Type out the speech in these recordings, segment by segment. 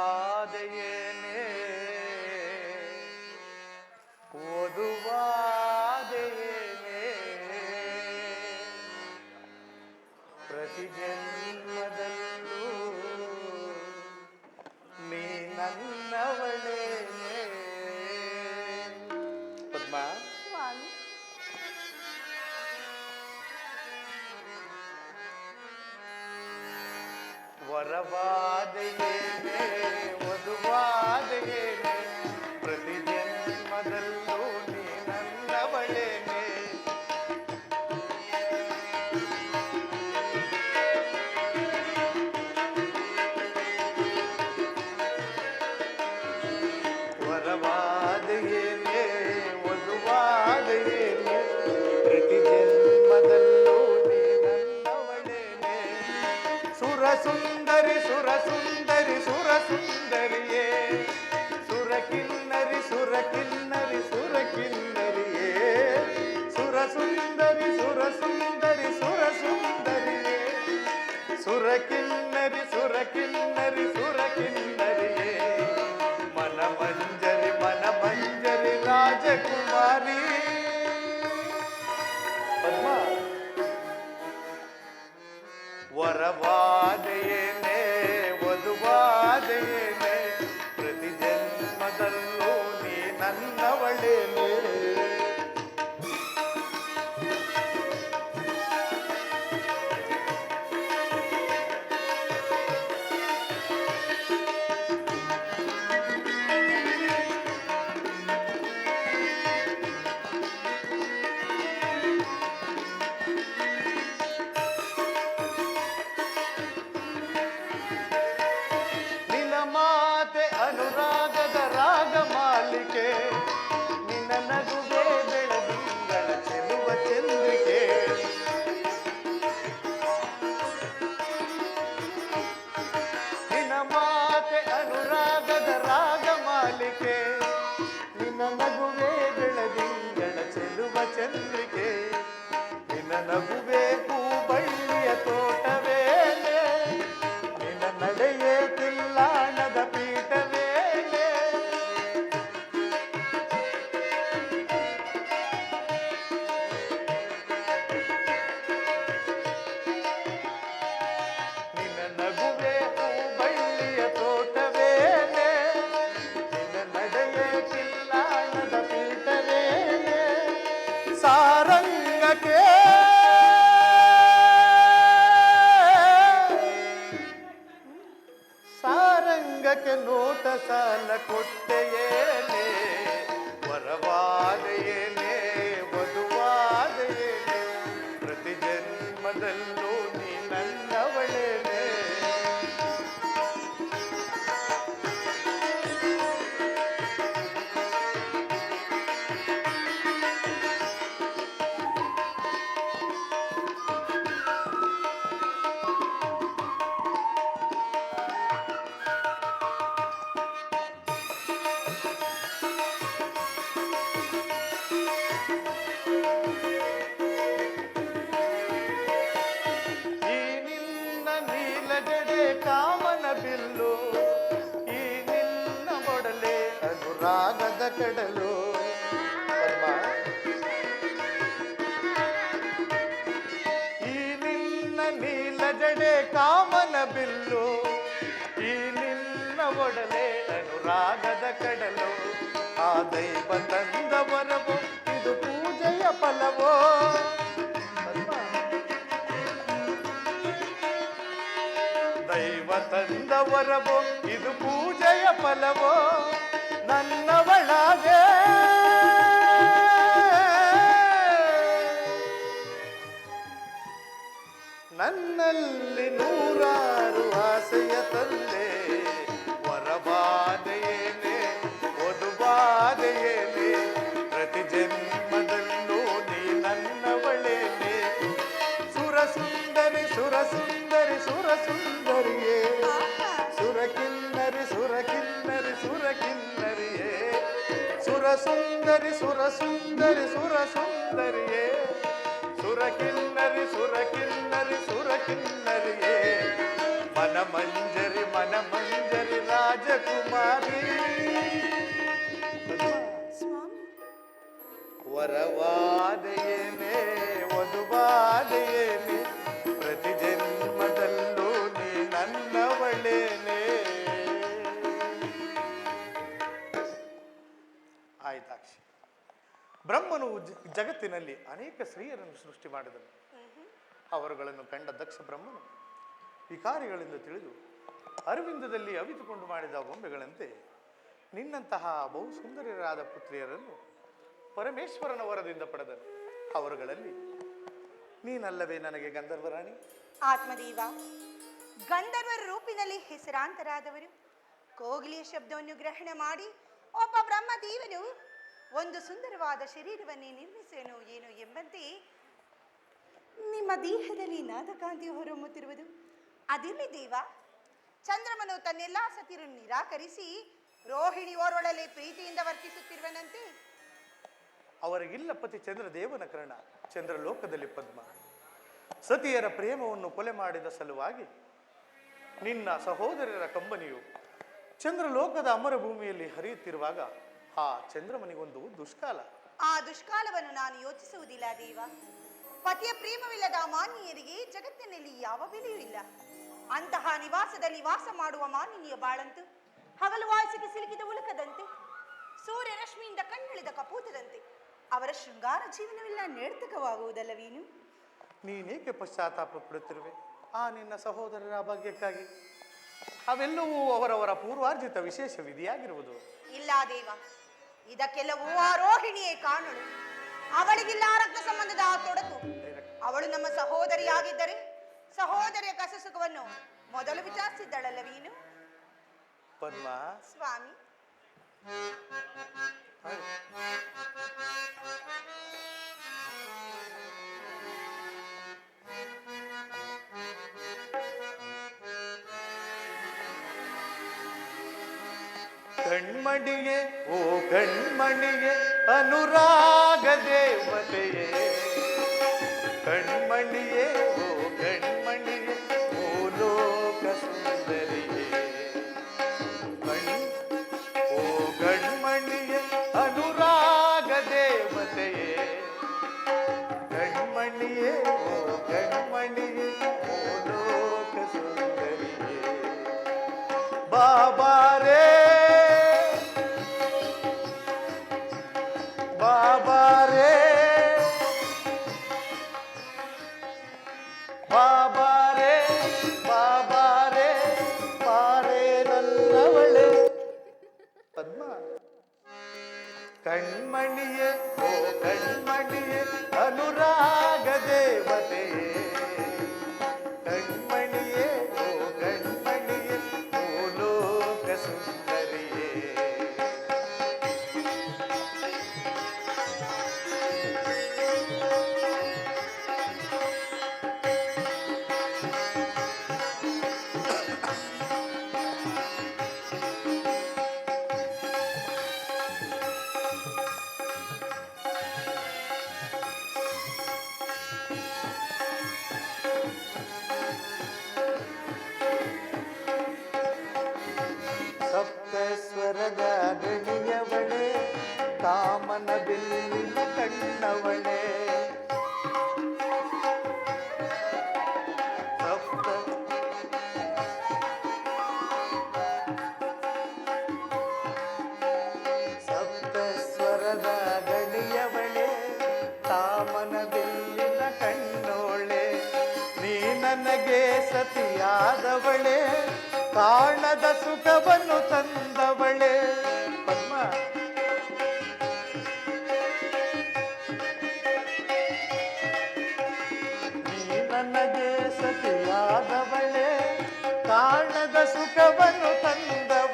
ವರವಾದೆಯೇನೆ ಓದುವಾದೆಯೇನೆ ಪ್ರತಿ ಜನ್ಮದಲ್ಲೂ ನೀ ನನ್ನವಳೇನೆ ಪದ್ಮ ಸ್ವಾಮಿ ವರವಾದೆಯೇನೆ ವಧುವಾದೆಯೇನೆ ಪ್ರತಿ ಜನ್ಮದಲ್ಲೂ ನೀ ನನ್ನವಳೇನೆ ವರವಾದೆಯೇನೆ ವಧುವಾದೆಯೇನೆ ಪ್ರತಿ ಜನ್ಮದಲ್ಲೂ ನೀ ನನ್ನವಳೇನೆ ಸುರ ಸುಂದರಿ ಸುರ ಸುಂದರಿ ಸುರ ಸುಂದರಿಯೇ ಸುರ ಕಿನ್ನರಿ ಸುರ ಕಿನ್ನರಿ ಸುರ ಕಿನ್ನರಿಯೇ ಸುರ ಸುಂದರಿ ಸುರ ಸುಂದರಿ ವರವಾದೆಯೇನೆ ವಧುವಾದೆಯೇನೆ ಪ್ರತಿ ಜನ್ಮದಲ್ಲೂ ನೀ ನನ್ನವಳೇನೆ ಚೆಲುವ ಚಂದ್ರಿಕೆ ಅನುರಾಗದ ಕಡಲು. ಈ ನಿನ್ನ ನೀಲಜಡೆ ಕಾಮನ ಬಿಲ್ಲು, ಈ ನಿನ್ನ ಒಡಲೆ ರಾಗದ ಕಡಲು. ಆ ದೈವ ತಂದ ವರವು ಇದು ಪೂಜೆಯ ಫಲವೋ. ದೈವ ತಂದ ವರವೋ ಇದು ಪೂಜೆಯ ಫಲವೋ. ನನ್ನವಳಾಗೆ. ನನ್ನಲ್ಲಿ ನೂರಾರು ಆಸೆಯ ತಂದೆ ಸುಂದರಿ ಸುರ ಸುಂದರಿ ಸುರ ಸುಂದರಿಯೇ. ಸುರ ಕಿನ್ನರಿ ಸುರ ಕಿನ್ನರಿ ಸುರ ಕಿನ್ನರಿಯೇ. ಮನ ಮಂಜರಿ ಮನ ಮಂಜರಿ ರಾಜಕುಮಾರಿ. ವರವಾದೆಯೇನೆ ವಧುವಾದೆಯೇನೆ. ಪ್ರತಿ ಜನ್ಮದಲ್ಲೂ ನೀ ನನ್ನವಳೇನೆ. ಆಯ್ತಾಕ್ಷಿ ಬ್ರಹ್ಮನು ಜಗತ್ತಿನಲ್ಲಿ ಅನೇಕ ಸ್ತ್ರೀಯರನ್ನು ಸೃಷ್ಟಿ ಮಾಡಿದನು. ಅವರುಗಳನ್ನು ಕಂಡ ದಕ್ಷ ಬ್ರಹ್ಮನು ವಿಕಾರಿಗಳಿಂದ ತಿಳಿದು, ಅರವಿಂದದಲ್ಲಿ ಅವಿತುಕೊಂಡು ಮಾಡಿದ ಬೊಂಬೆಗಳಂತೆ ನಿನ್ನಂತಹ ಬಹು ಸುಂದರಿಯರಾದ ಪುತ್ರಿಯರನ್ನು ಪರಮೇಶ್ವರನ ವರದಿಂದ ಪಡೆದನು. ಅವರುಗಳಲ್ಲಿ, ನೀನಲ್ಲವೇ ನನಗೆ ಗಂಧರ್ವರಾಣಿ? ಆತ್ಮದೇವ, ಗಂಧರ್ವರ ರೂಪಿನಲ್ಲಿ ಹೆಸರಾಂತರಾದವರು. ಕೋಗಿಲಿಯ ಶಬ್ದವನ್ನು ಗ್ರಹಣ ಮಾಡಿ, ಒಬ್ಬ ಬ್ರಹ್ಮದೇವನು ಒಂದು ಸುಂದರವಾದ ಶರೀರವನ್ನೇ ನಿರ್ಮಿಸೇನು ಏನು ಎಂಬಂತೆ ನಿಮ್ಮ ದೇಹದಲ್ಲಿ ನಾದಕಾಂತಿ ಹೊರಹೊಮ್ಮುತ್ತಿರುವುದು. ಅದಿರಲಿ ದೇವ, ಚಂದ್ರಮನು ತನ್ನೆಲ್ಲಾ ಸತಿರನ್ನು ನಿರಾಕರಿಸಿ ರೋಹಿಣಿ ಓರೊಳಲೆ ಪ್ರೀತಿಯಿಂದ ವರ್ತಿಸುತ್ತಿರುವನಂತೆ. ಅವರಿಗಿಲ್ಲ ಪತಿ ಚಂದ್ರದೇವನ ಕರ್ಣ ಚಂದ್ರಲೋಕದಲ್ಲಿ ಪದ್ಮ. ಸತಿಯರ ಪ್ರೇಮವನ್ನು ಕೊಲೆ ಮಾಡಿದ ಸಲುವಾಗಿ ನಿನ್ನ ಸಹೋದರರ ಕಂಬನಿಯು ಚಂದ್ರಲೋಕದ ಅಮರ ಭೂಮಿಯಲ್ಲಿ ಹರಿಯುತ್ತಿರುವಾಗ ಆ ಚಂದ್ರಮನಿಗೊಂದು ದುಷ್ಕಾಲ. ಆ ದುಷ್ಕಾಲವನ್ನು ನಾನು ಯೋಚಿಸುವುದಿಲ್ಲ ದೇವ. ಪತಿಯ ಪ್ರೇಮವಿಲ್ಲದ ಮಾನ್ಯರಿಗೆ ಜಗತ್ತಿನಲ್ಲಿ ಯಾವ ಬೆಲೆಯೂ ಇಲ್ಲ. ಅಂತಹ ನಿವಾಸದಲ್ಲಿ ವಾಸ ಮಾಡುವ ಮಾನಿನಿಯ ಬಾಳಂತು ಹಗಲು ವಾಸಿಗೆ ಸಿಲುಕಿದ ಉಲಕದಂತೆ ಸೂರ್ಯ ರಶ್ಮಿಯಿಂದ ಕಣ್ಣಿಳಿದ ಕಪೂತದಂತೆ ಅವರ ಶೃಂಗಾರ ಜೀವನವೆಲ್ಲ ನಿರ್ತಕವಾಗುವುದಲ್ಲವೇನು? ನೀನೇಕೆ ಪಶ್ಚಾತ್ತಾಪ ಪಡುತ್ತಿರುವೆ? ಆ ನಿನ್ನ ಸಹೋದರರ ಭಾಗ್ಯಕ್ಕಾಗಿ. ಅವೆಲ್ಲವೂ ಅವರವರ ಪೂರ್ವಾರ್ಜಿತ ವಿಶೇಷ ವಿಧಿಯಾಗಿರುವುದು. ಇಲ್ಲ ದೇವ. ಇದಕ್ಕೆಲ್ಲವೂ ಆ ರೋಹಿಣಿಯೇ ಕಾಣಲು ಅವಳಿಗಿಲ್ಲ ರಕ್ತ ಸಂಬಂಧದ ಆ ತೊಡಕು. ಅವಳು ನಮ್ಮ ಸಹೋದರಿಯಾಗಿದ್ದರೆ ಸಹೋದರಿಯ ಕಸಸುಖವನ್ನು ಮೊದಲು ವಿಚಾರಿಸಿದ್ದಳಲ್ಲವೀನು ಪದ್ಮ. ಸ್ವಾಮಿ. ಕಣ್ಮಣಿಯೇ ಓ ಕಣ್ಮಣಿಯೇ ಅನುರಾಗ ದೇವತೆಯೇ ಕಣ್ಮಣಿಯೇ ಓ मणिये कल मणिये अनुराग देवते। ಕಾಮನ ಬಿಲ್ಲಿನ ಕಣ್ಣವಳೆ ಸಪ್ತ. ಸ್ವರದ ಕಣ್ಣೋಳೆ. ನೀ ನನಗೆ ಸತಿಯಾದವಳೆ ಕಾಣದ ಸುಖವನ್ನು ತಂದವಳೆ ಸುಖವನ್ನು ತಂದವಳೆ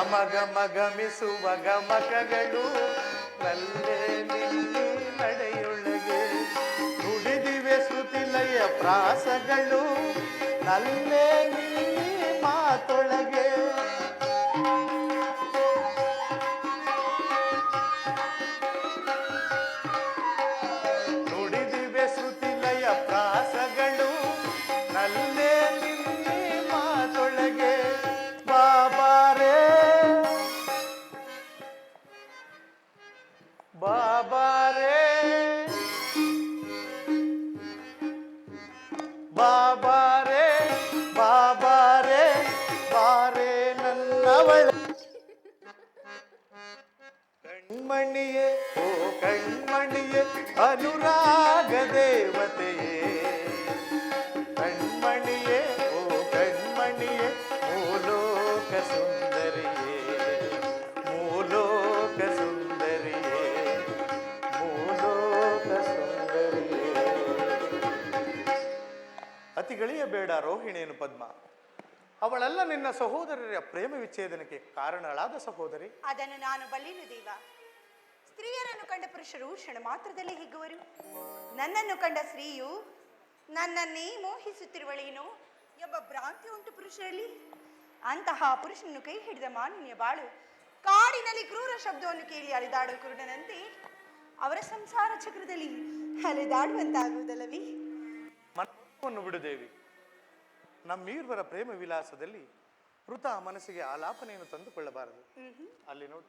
ಗಮ ಗಮ ಗಮಿಸುವ ಗಮಕಗಳು ನಲ್ಲೇ ನಿಲ್ಲಿ ನಡೆಯೊಳಗೆ. ನುಡಿದಿವೆ ಶ್ರುತಿಲಯ ಪ್ರಾಸಗಳು ನಲ್ಲೇ ನಿಲ್ಲಿ ಮಾತೊಳಗೆ. ಬೇಡ ರೋಹಿಣಿಯನು ಪದ್ಮ. ಅವಳೆಲ್ಲ ನಿನ್ನ ಸಹೋದರರ ಪ್ರೇಮ ವಿಚ್ಛೇದನಕ್ಕೆ ಕಾರಣಳಾದ ಸಹೋದರಿ? ಅದನ್ನು ನಾನು ಬಲ್ಲಿನು ದೇವ. ಸ್ತ್ರೀಯರನ್ನು ಕಂಡ ಪುರುಷರು ಕ್ಷಣ ಮಾತ್ರದಲ್ಲಿ ಹಿಗ್ಗುವರು. ನನ್ನನ್ನು ಕಂಡ ಸ್ತ್ರೀಯು ನನ್ನನ್ನೇ ಮೋಹಿಸುತ್ತಿರುವಳೇನು? ಎಂಬ ಭ್ರಾಂತಿ ಉಂಟು ಪುರುಷರಲ್ಲಿ. ಅಂತಹ ಪುರುಷನನ್ನು ಕೈ ಹಿಡಿದ ಮಾನಿನ್ಯ ಬಾಳು ಕಾಡಿನಲ್ಲಿ ಕ್ರೂರ ಶಬ್ದವನ್ನು ಕೇಳಿ ಅಲೆದಾಡುವ ಕುರುಡನಂತೆ ಅವರ ಸಂಸಾರ ಚಕ್ರದಲ್ಲಿ ಅಲೆದಾಡುವಂತಾಗುವುದಲ್ಲವೇ? ಮನವನ್ನು ಬಿಡುದೇವಿ ನಮ್ಮೀರ್ವರ ಪ್ರೇಮ ವಿಲಾಸದಲ್ಲಿ ಮೃತ ಮನಸ್ಸಿಗೆ ಆಲಾಪನೆಯನ್ನು ತಂದುಕೊಳ್ಳಬಾರದು. ಅಲ್ಲಿ ನೋಡಿ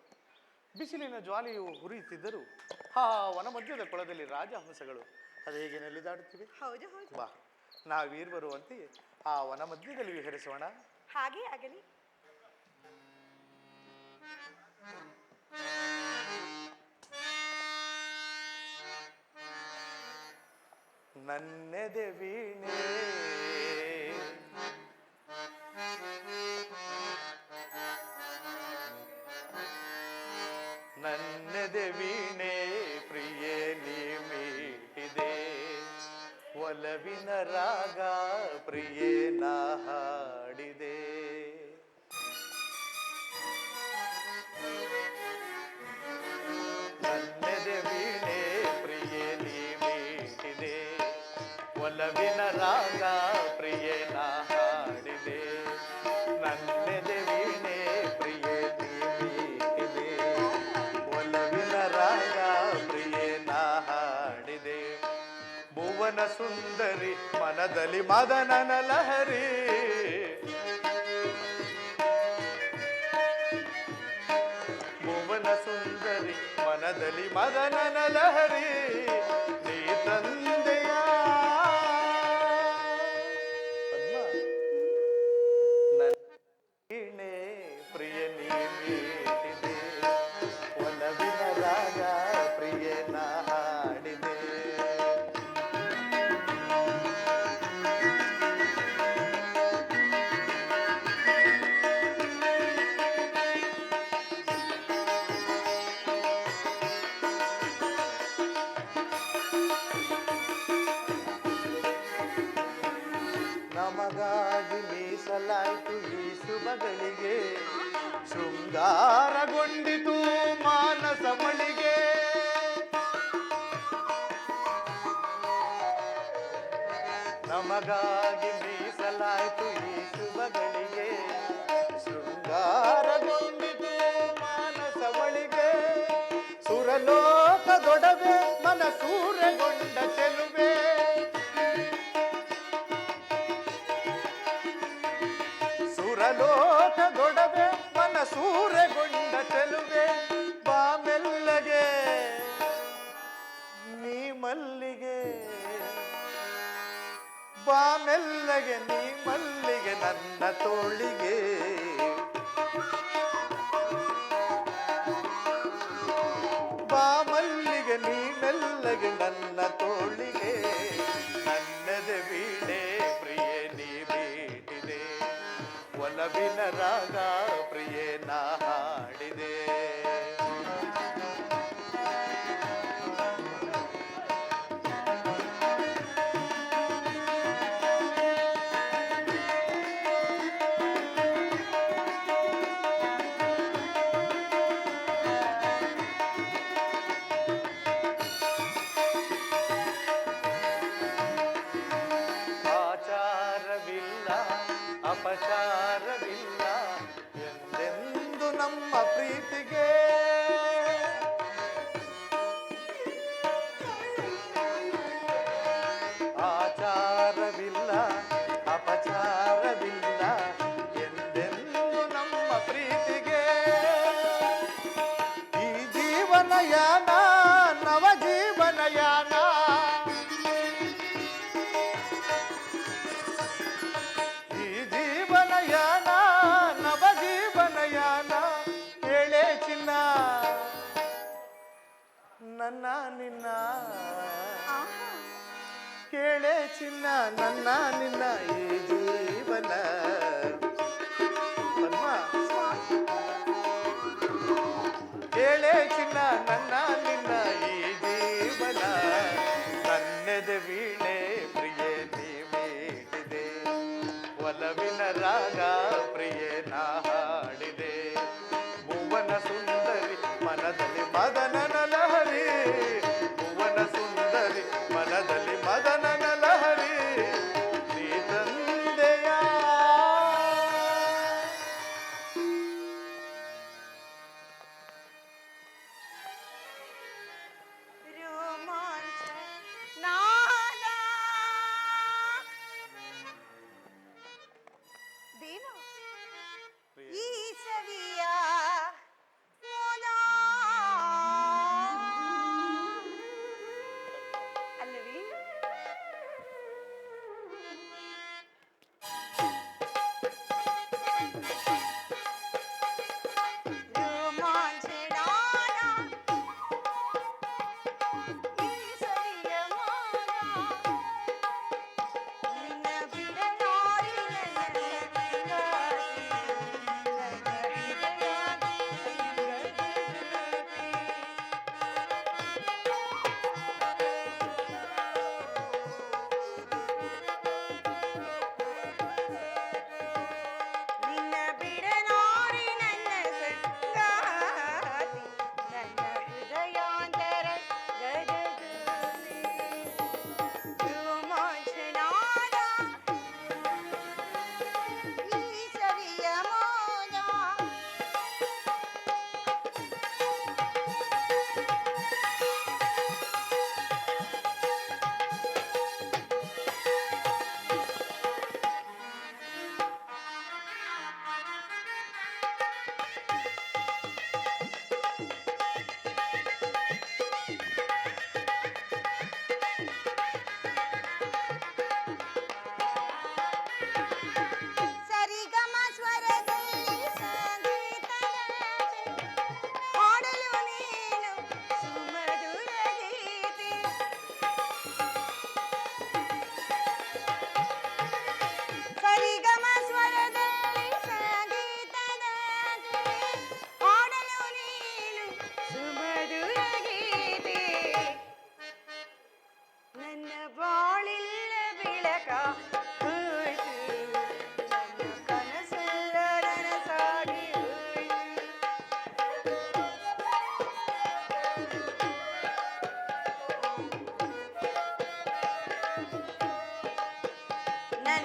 ಬಿಸಿಲಿನ ಜ್ವಾಲೆಯು ಹುರಿಯುತ್ತಿದ್ದರೂ ಆ ವನ ಮಧ್ಯದ ಕೊಳದಲ್ಲಿ ರಾಜಹಂಸಗಳು ಅದು ಹೇಗೆ ನೆಲೆದಾಡುತ್ತಿವೆ? ಬಾ ನಾವೀರ್ವರು ಅಂತೆಯೇ ಆ ವನ ಮಧ್ಯದಲ್ಲಿ ವಿಹರಿಸೋಣ. ಹಾಗೆ ಆಗಲಿ. ನನ್ನೆದೆ ವೀಣೆ. नवीन रागा प्रिय नाहा। ಸುಂದರಿ ಮನದಲ್ಲಿ ಮದನನ ಲಹರಿ ಭುವನ ಸುಂದರಿ ಮನದಲ್ಲಿ ಮದನನ ಲಹರಿ ನೀ ತಂದೆಯ ನಮಗಾಗಿ ಮೀಸಲಾಯಿತು ಈ ಶುಭಗಳಿಗೆ. ಶೃಂಗಾರಗೊಂಡಿತು ಮಾನಸವಳಿಗೆ ಸುರಲೋಕದೊಡವೆ ಮನ ಸೂರೆಗೊಂಡ ಚೆಲುವೆ. ಸುರಲೋಕದೊಡವೆ ಮನ ಸೂರೆಗೊಂಡ ಚೆಲುವೆ. ಬಾಮೆಲ್ಲಗೆ ನೀ ಮಲ್ಲಿಗೆ ನನ್ನ ತೋಳಿಗೆ. ಬಾ ಮಲ್ಲಿಗೆ ನೀ ಸ್ವಾಮಿ ಕೇಳೆ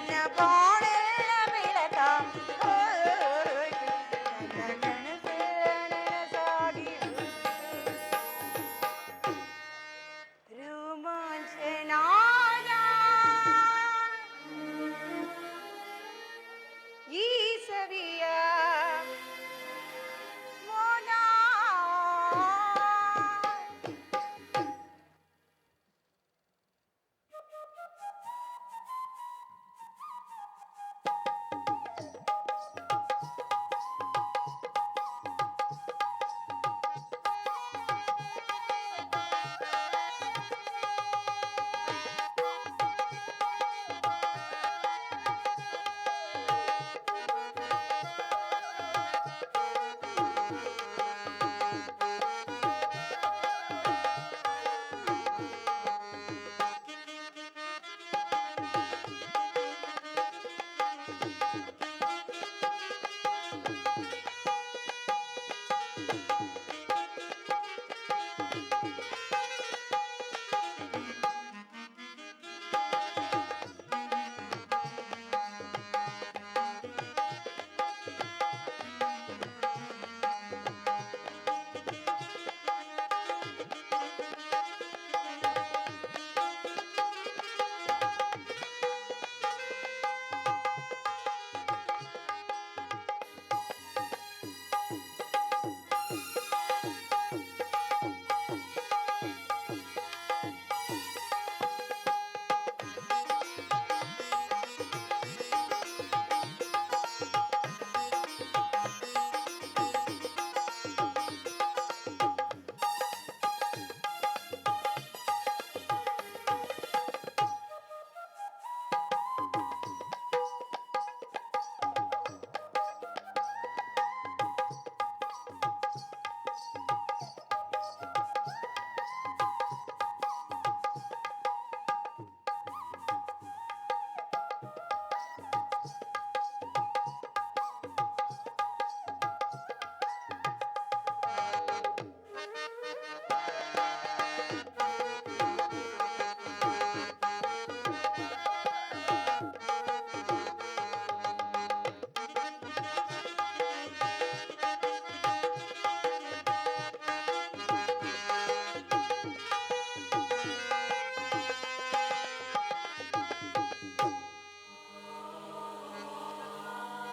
ನನ್ನ ಬಾಳ